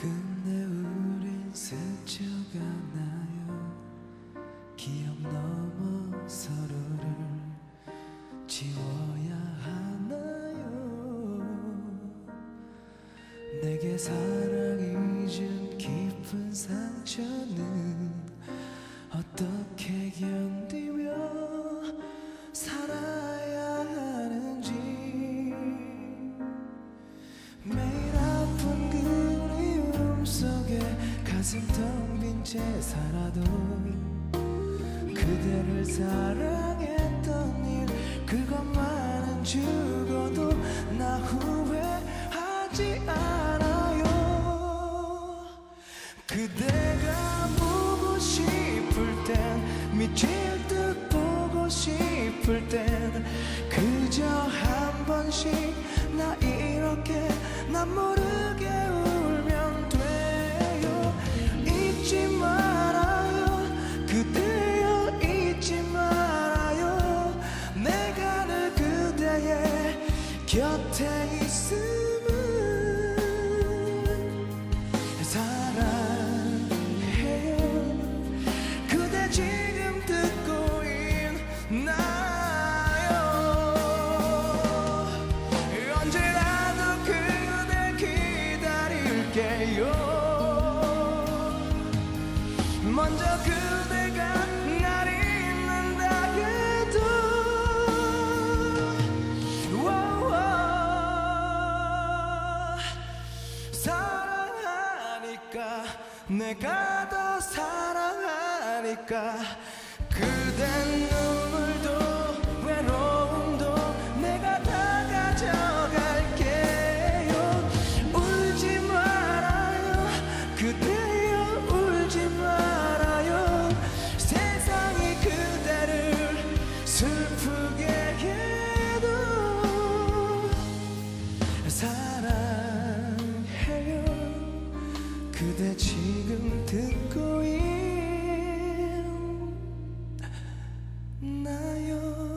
근데 우린 스쳐가나요. 기억 넘어 서로를 지워야 하나요? 내게 사랑이 준 깊은 상처는 어떻게 견디며 살아야 하는지 가슴 텅 빈 채 살아도 그대를 사랑했던 일 그것만은 죽어도 나 후회하지 않아요. 그대가 보고 싶을 땐 미칠 듯 보고 싶을 땐 그저 한 번씩 나 이렇게 난 모르게 곁에 있음은 사랑해요. 그대 지금 듣고 있나요? 언제라도 그대 기다릴게요. 먼저 그대가 내가 더 사랑하니까 그댄 눈 그대 지금 듣고 있나요?